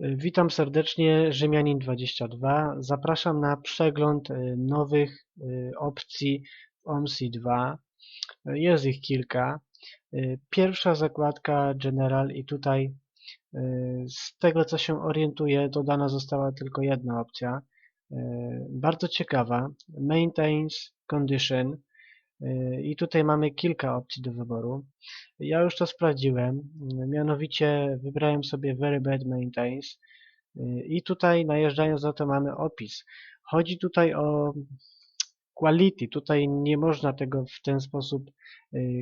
Witam serdecznie, Rzymianin22. Zapraszam na przegląd y, nowych y, opcji w OMSI2. Jest ich kilka. Pierwsza zakładka General i tutaj z tego co się orientuję dodana została tylko jedna opcja. Bardzo ciekawa. Maintains Condition i tutaj mamy kilka opcji do wyboru. Ja już to sprawdziłem, mianowicie wybrałem sobie Very Bad Maintains i tutaj najeżdżając na to mamy opis. Chodzi tutaj o quality, tutaj nie można tego w ten sposób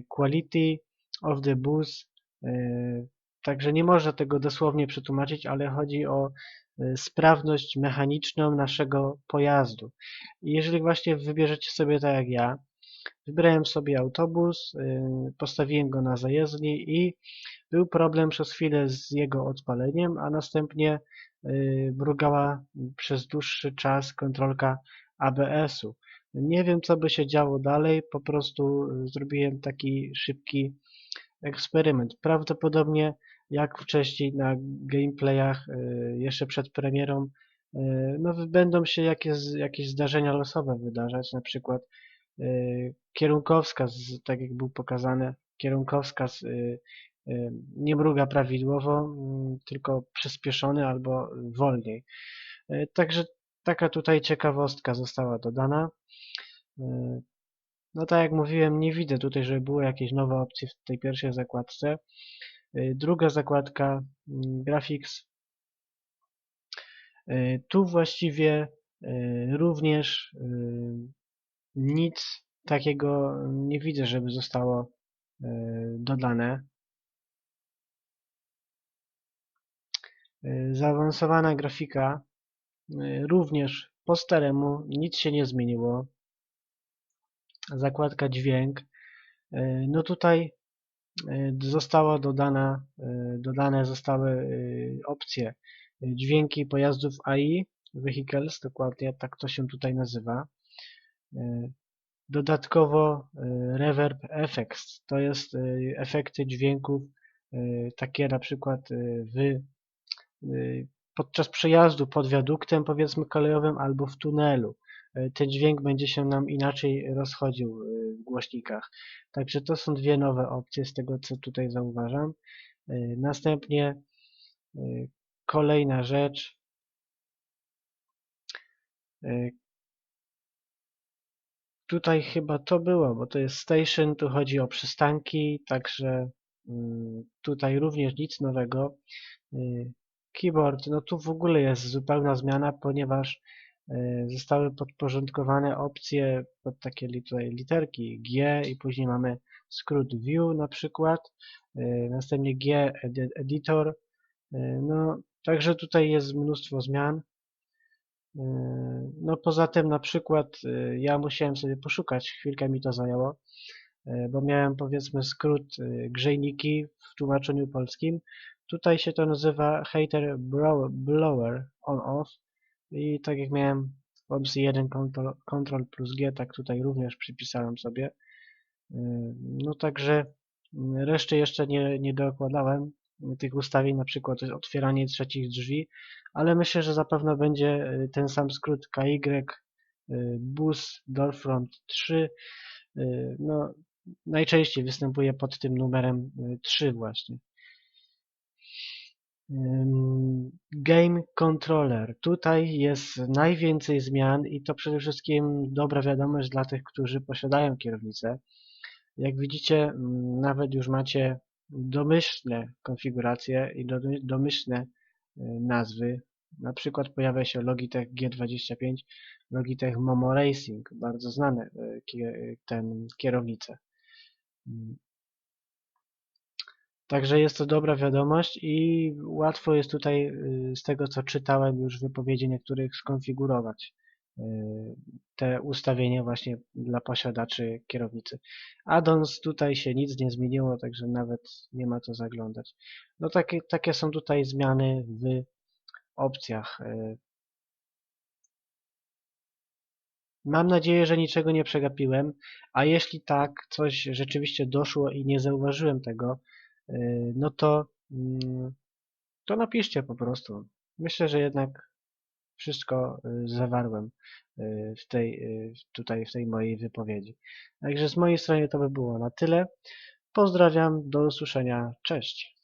quality of the bus, także nie można tego dosłownie przetłumaczyć, ale chodzi o sprawność mechaniczną naszego pojazdu. I jeżeli właśnie wybierzecie sobie tak jak ja, Wybrałem sobie autobus, y, postawiłem go na zajezdni i był problem przez chwilę z jego odpaleniem, a następnie y, mrugała przez dłuższy czas kontrolka ABS-u. Nie wiem, co by się działo dalej, po prostu y, zrobiłem taki szybki eksperyment. Prawdopodobnie jak wcześniej na gameplayach, jeszcze przed premierą, no, będą się jakieś, jakieś zdarzenia losowe wydarzać, na przykład kierunkowskaz, tak jak był pokazane, kierunkowskaz y, y, nie mruga prawidłowo, mm, tylko przyspieszony albo wolniej. Także taka tutaj ciekawostka została dodana. No tak jak mówiłem, nie widzę tutaj, żeby były jakieś nowe opcje w tej pierwszej zakładce. Druga zakładka mm, Graphics. Tu właściwie również nic takiego nie widzę, żeby zostało e, dodane. E, zaawansowana grafika e, również po staremu nic się nie zmieniło. Zakładka dźwięk. No tutaj została dodana, dodane zostały opcje dźwięki pojazdów AI, vehicles, dokładnie tak to się tutaj nazywa. E, dodatkowo e, reverb effects, to jest e, efekty dźwięków, takie na przykład w, podczas przejazdu pod wiaduktem powiedzmy kolejowym albo w tunelu. Ten dźwięk będzie się nam inaczej rozchodził w głośnikach. Także to są dwie nowe opcje z tego co tutaj zauważam. Następnie kolejna rzecz Tutaj chyba to było, bo to jest station, tu chodzi o przystanki, także mm, tutaj również nic nowego. Y, keyboard, no tu w ogóle jest zupełna zmiana, ponieważ y, zostały podporządkowane opcje pod takie tutaj literki G i później mamy skrót View na przykład, y, następnie G Editor. No, także tutaj jest mnóstwo zmian. Yy, no poza tym na przykład yy, ja musiałem sobie poszukać, chwilkę mi to zajęło, yy, bo miałem powiedzmy skrót grzejniki w tłumaczeniu polskim. Tutaj się to nazywa hater blower on-off i tak jak miałem w opcji 1 Ctrl plus G, tak tutaj również przypisałem sobie. No także reszty jeszcze nie, nie dokładałem, tych ustawień, na przykład otwieranie trzecich drzwi, ale myślę, że zapewne będzie y, ten sam skrót KY y, bus doorfront 3 y, no, najczęściej występuje pod tym numerem 3 właśnie. Game Controller. Tutaj jest najwięcej zmian i to przede wszystkim dobra wiadomość dla tych, którzy posiadają kierownicę. Jak widzicie, nawet już macie domyślne konfiguracje i domyślne e, nazwy. Na przykład pojawia się Logitech G25, Logitech Momo Racing, bardzo znane e, ten kierownice. Mm. Także jest to dobra wiadomość i łatwo jest tutaj e, z tego co czytałem już wypowiedzi niektórych skonfigurować te ustawienia właśnie dla posiadaczy kierownicy. Addons tutaj się nic nie zmieniło, także nawet nie ma co zaglądać. No takie, takie są tutaj zmiany w opcjach. E, mam nadzieję, że niczego nie przegapiłem, a jeśli tak, coś rzeczywiście doszło i nie zauważyłem tego, e, no to, mm, to napiszcie po prostu. myślę, że jednak wszystko y, zawarłem y, w tej, y, tutaj w tej mojej wypowiedzi. Także z mojej strony to by było na tyle. Pozdrawiam, do usłyszenia, cześć.